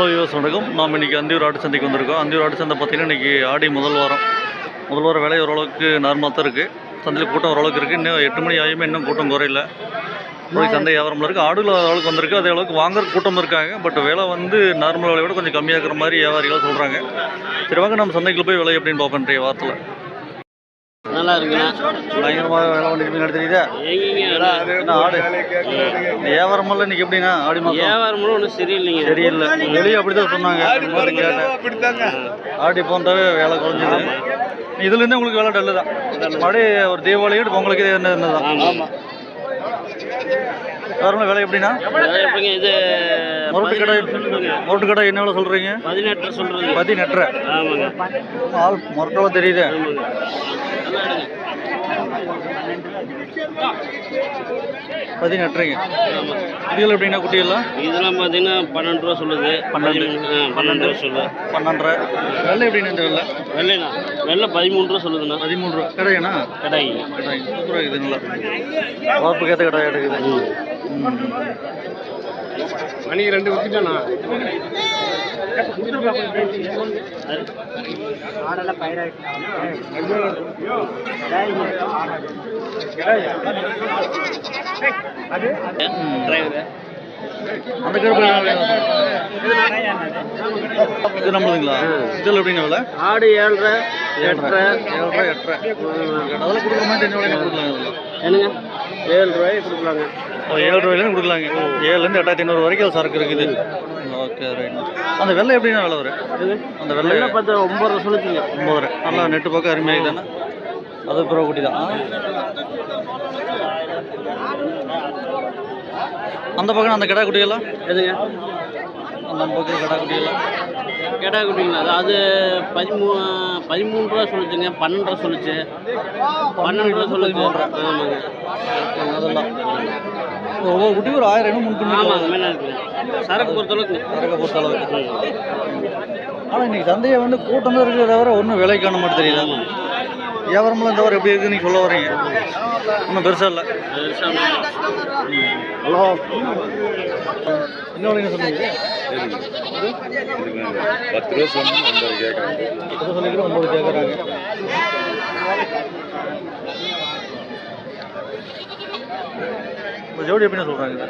Hello use வணக்கம் நாம் இன்றைக்கி அந்தியூர் ஆட்டு சந்தைக்கு வந்திருக்கோம். அந்தியூர் ஆட்டு சந்தை பார்த்திங்கன்னா இன்றைக்கி ஆடி முதல் வாரம். முதல் வாரம் விலை ஓரளவுக்கு நார்மலாக தான் இருக்குது சந்தையில் கூட்டம் ஓரளவுக்கு இருக்குது இன்னும் எட்டு மணி ஆகியுமே இன்னும் கூட்டம் குறையில. போய் சந்தை வியாபாரம்ல இருக்குது ஆடுகள் ஓரளவுக்கு வந்திருக்கு. அதே அளவுக்கு வாங்குற கூட்டம் இருக்காங்க. பட் விலை வந்து நார்மல் விலையோட விட கொஞ்சம் கம்மியாக இருக்கிற மாதிரி வியாபாரிகள் சொல்கிறாங்க சரி வாங்க நம்ம சந்தைக்குள்ள போய் விலை எப்படின்னு பார்ப்போம் இன்றைய வாரத்தில். நல்லா இருக்குண்ணா. பயங்கரமாக விலை தெரியுதா எங்கேங்க? என்ன ஆடு? வியாபாரமெல்லாம் இன்னைக்கு எப்படின்னா ஆடி மாதம் வியாபாரமும் ஒன்றும் சரியில்லைங்க. சரியில்லை. வெளியே அப்படிதான் சொன்னாங்க. ஆடி போன்றாவே வேலை குறைஞ்சது. இதுல இருந்து உங்களுக்கு வேலை டல்லு தான். மழை ஒரு தீபாவளியோட பொங்கலுக்கு என்ன தான் ஆமாம் வேற விலை எப்படின்னா? எப்படிங்க இது முரட்டு கடை முரட்டு கடை என்ன விலை சொல்றீங்க? பதினெட்டு சொல்றது. பதி நெட்டரை ஆமாங்க. ஆள் முரட்டெல்லாம் தெரியுது. ஆமாங்க. நல்லா எடுங்க பதி நெட்டுறீங்க ஆமாம் இதுகள் எப்படின்னா குட்டியெல்லாம் இதெல்லாம் பார்த்தீங்கன்னா பன்னெண்டு ரூபா சொல்லுது. பன்னெண்டு. பன்னெண்டு ரூபா சொல்லுது. பன்னெண்டரை. வெள்ளை எப்படின்னு இந்த வெள்ளை? வெள்ளைண்ணா வெள்ளை பதிமூணு ரூபா சொல்லுதுண்ணா. பதிமூணு ரூபா கிடையாண்ணா? கடாய்ங்க கடாய் சூப்பராக இருக்குது நல்லா. வளர்ப்புக்கு ஏற்ற கடாய் எடுக்குது. ம். மணிக்கு ரெண்டு டிரைவர் அந்த கருப்பு இது நம்மளுங்களா? ஆடு ஏழ்ரை எட்டரை ஏழ்ரை எட்டரை. அதெல்லாம் கொடுக்குற மாதிரி என்னங்க? ஏழு ரூபாய்க்கு கொடுக்கலாங்க. ஓ ஏழு ரூபாயிலேருந்து கொடுக்கலாங்க. ஏழுலேருந்து எட்டாயிரத்தி ஐநூறு வரைக்கும் சரக்கு இருக்குது. ஓகே ரைட் அந்த வெள்ளை எப்படின்னா விலை வரும்? அந்த வெள்ளை பத்து ஒம்பது ரூபா சொல்லிச்சுங்க. ஒம்பது நல்லா நெட்டு பக்கம் அருமையாக தானே? அது பிறகு குட்டி தான். அந்த பக்கம் அந்த கிடா குட்டியெல்லாம்? எதுங்க அந்த பக்கம் கிடா குட்டியெல்லாம். கேட்டா குட்டிங்களா அது அது பதிமூ பதிமூணு ரூபா சொல்லிச்சுங்க பன்னெண்டு ரூபா சொல்லிச்சு. பன்னெண்டு ரூபா சொல்லிச்சு. ஆமாங்க. அதெல்லாம். ஒவ்வொரு குட்டி ஒரு ஆயிரம் என்ன முன்பின் ஆமாங்க மேலே இருக்குங்க சரக்கு பொறுத்தளவுக்கு சரக்கை பொறுத்த அளவுக்கு. ஆனால் இன்னைக்கு சந்தையை வந்து கூட்டம் தான் இருக்கிறத தவிர ஒன்றும் விலை காண மாட்டேன் தெரியல. வியாபாரமெல்லாம் இந்த வாரம் எப்படி இருக்குன்னு நீங்கள் சொல்ல வரீங்க? ஒன்றும் பெருசாக இல்லை. ஹலோ. என்ன விலைங்க சொன்னீங்க பத்து ரூபா சொன்னா ஒன்பது கேட்குறாங்க எது சொல்லிக்கிறோம் ஒம்பது கேட்குறாங்க இப்போ ஜோடி எப்படின்னு சொல்கிறாங்க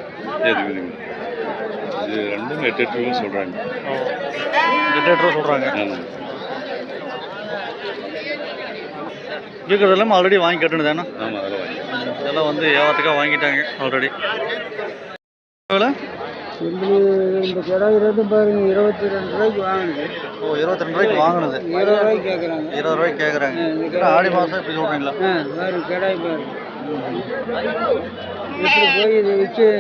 இது ரெண்டும் எட்டு எட்டு ரூபா சொல்கிறாங்க எட்டு எட்டு ரூபா சொல்கிறாங்க கேட்குறது எல்லாமே ஆல்ரெடி வாங்கி கட்டணும் தானே ஆமாம் அதெல்லாம் வாங்கி இதெல்லாம் வந்து வியாபாரத்துக்காக வாங்கிட்டாங்க ஆல்ரெடி இந்த கிடாய் ரேட்டு பாருங்க இருபத்தி ரெண்டு ரூபாய்க்கு வாங்கினது ஓ இருபத்தி ரெண்டு ரூபாய்க்கு வாங்கினது. இருபது ரூபாய்க்கு கேட்குறாங்க இருபது ரூபாய்க்கு கேட்குறாங்க ஏன்னா ஆடி மாதம் இப்படி சொல்கிறீங்களா ஆ பாரு கிடாய் பாரு இப்படி போய் இதை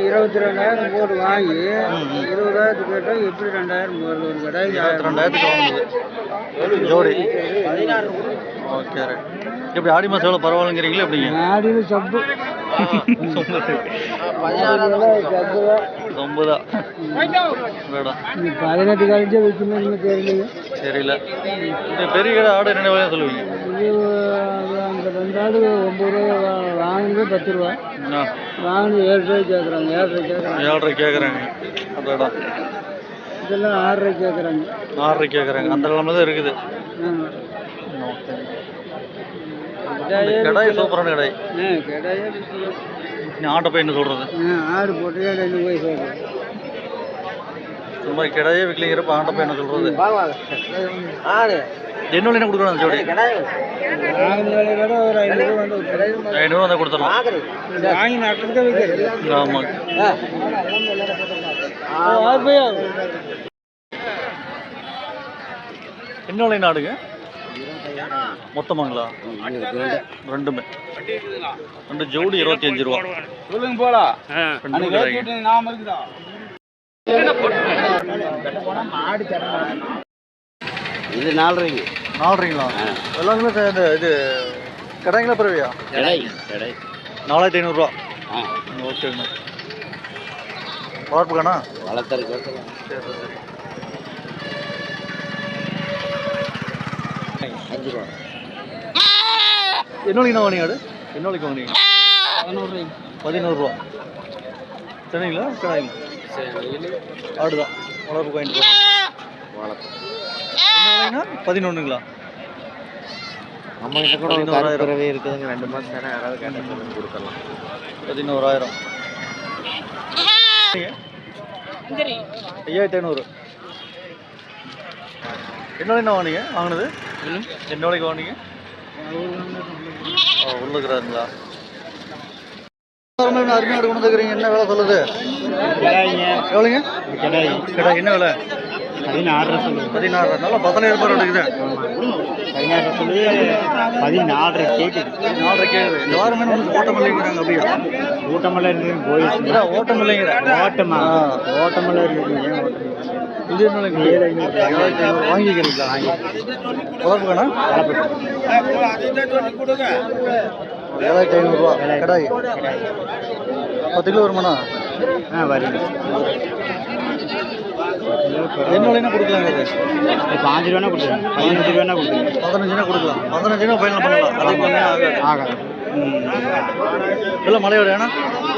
இருபத்தி ரெண்டாயிரம் போட்டு வாங்கி இருபதாயிரத்துக்கு கேட்டால் எப்படி ரெண்டாயிரம் போடுறது ஒரு இருபத்தி ரெண்டாயிரத்துக்கு வாங்குது ஜோடி. Okay right. எப்படி ஆடி மாதம் எவ்வளோ பரவாயில்லைங்கிறீங்களா எப்படிங்க? ஆடியில் சப்பு. ரொம்ப தான். வேடா பதினெட்டு கழிச்சா வைக்கணும்னு தெரியலைங்க தெரியல இந்த பெரிய கடை ஆடு என்ன விலையா சொல்லுவீங்க இது அந்த ரெண்டு ஆடு ஒம்பது ரூபா வாங்கினது பத்து ரூபா வாங்கினது ஏழு ரூபாய்க்கு கேட்குறாங்க ஏழு ரூபாய்க்கு கேட்குறாங்க ஏழரை கேட்குறாங்க அதோட இதெல்லாம் ஆறு ரூபாய்க்கு கேட்குறாங்க ஆறரை கேட்குறாங்க அந்த நிலமை தான் இருக்குது சூப்பரான கடாய் ஆ கடாயே நீ ஆட்டை போய் என்ன சொல்கிறது ஆ ஆடு போட்டு ரெண்டு போய் சொல்கிறேன் மாதிரி கடாயே விற்கலிங்கிறப்ப ஆட்டை போய் என்ன சொல்கிறது ஆடு. என்ன விலை கொடுக்கணும் அந்த ஜோடி? ஐநூறு வந்து கொடுத்துடலாம். வாங்கி வைக்கிறது ஆமாம் என்ன நாடுங்க மொத்தமாங்களா? ரெண்டுமே. ரெண்டு ஜோடி இருபத்தி அஞ்சு ரூபா. சொல்லுங்க நாம இருக்குதா? இது நாலரைங்க நாலரைங்களா? எல்லாங்களும் சே- இந்த இது கடாய்ங்களா பிறவியா? கடை கடை நாலாயிரத்தி ஐநூறுரூவா ஆ. ஓகேங்கண்ணா வளர்ப்புக்காண்ணா வளர்த்தருக்கு சரி சரி. அஞ்சு ரூபா என்ன விலைக்குண்ணா ஆடு? என்ன விலைக்கு வாங்கினீங்க பதினோரு பதினோருவா சரிங்களா கடாய்ங்களா சரி ஆடு தான் வளர்ப்பு வாங்கிட்டு போகிறேன் என்ன பதினொன்றுங்களா நம்ம கிட்ட கூட ஒரு பதினோராயிரம். இருக்குதுங்க ரெண்டு மாதம் தானே யாராவது கேட்டால் கொடுக்கலாம் பதினோராயிரம். ஐயாயிரத்தி ஐநூறு. என்ன என்ன வாங்கினீங்க? வாங்கினது? என்ன விலைக்கு வாங்கினீங்க ஓ உள்ளுக்குறாருங்களா அருமையாடு கொண்டு வந்துக்கிறீங்க என்ன விலை சொல்லுது? எவ்வளோங்க? கடை என்ன விலை? பதினாறு பதினாறு நல்லா பதினேழு பேர் இருக்குது பதினாறு சொல்லி பதினாலரை கேட்குது நாலரை கேள்வி இந்த வாரம் வந்து ஓட்டம் இல்லைங்கிறாங்க அப்படியா. ஊட்டமெல்லாம் இருக்குது போயிடுச்சு. இதான் ஓட்டம் இல்லைங்கிற ஓட்டமா? ஆ. ஓட்டமெல்லாம் இருக்குது ஏன் ஓட்டம்? விலைங்க? ஏழாயிரத்தி ஐநூறு வாங்கிக்கிறீங்களா வளர்ப்புக்கண்ணா ஏழாயிரத்தி ஐநூறுரூவா கடாய். பத்து கிலோ வருமாண்ணா? ஆ வருங்க. என்ன விலைன்னா கொடுக்கலாங்க இது? பாஞ்சு ரூபா கொடுத்துருங்க. பதினஞ்சு ரூபா கொடுத்துருங்க. பதினஞ்சுனா கொடுக்கலாம். பதினஞ்சுனா ஃபைனல் பண்ணலாம். அதுக்கு கம்மியாக ஆகாது. ஆகாது. இல்லை மலையோட ஏன்னா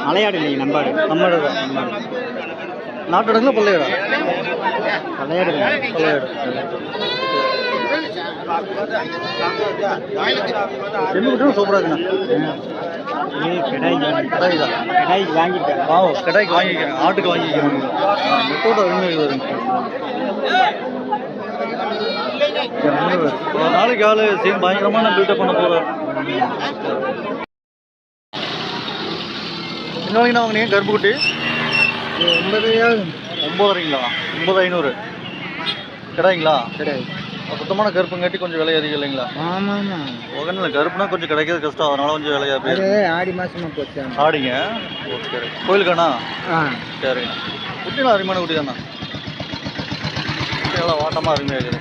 மலையாடு இல்லைங்க நம்பாடு. நம்ம இடம் தான். நாட்டோடங்களா பள்ளையோட பள்ளையோட குட்டியும் சூப்பராக இருக்குண்ணா. கடாய்க்கு கடாய் தான். கடாய்க்கு வாங்கிக்கிறேன். ஆட்டுக்கு வாங்கிக்கிறேன். அருமை வருங்க ஒரு நாளைக்கு ஆளு சீன் பயங்கரமான பில்டப் பண்ண என்ன வாங்கினா வாங்கினீங்க கருப்பு குட்டி ஒம்பதரைங்களா? ஒம்பது ஐநூறு. கிடைங்களா கடாய் சுத்தமான கருப்புங்காட்டி கொஞ்சம் விலை அதிகம் இல்லைங்களா? ஆமாம்மா ஒகனில் கருப்புனா கொஞ்சம் கிடைக்கிறது கஷ்டம். அதனால கொஞ்சம் விலையா போயிருக்கு. ஆடி மாசமா போச்சு ஆடிங்க? ஓகே. கோயிலுக்காண்ணா ஆ. சரிங்க. குட்டிலாம் அருமையான குட்டி தானே? குட்டியெல்லாம் வாட்டமாக அருமையாக இருக்குது.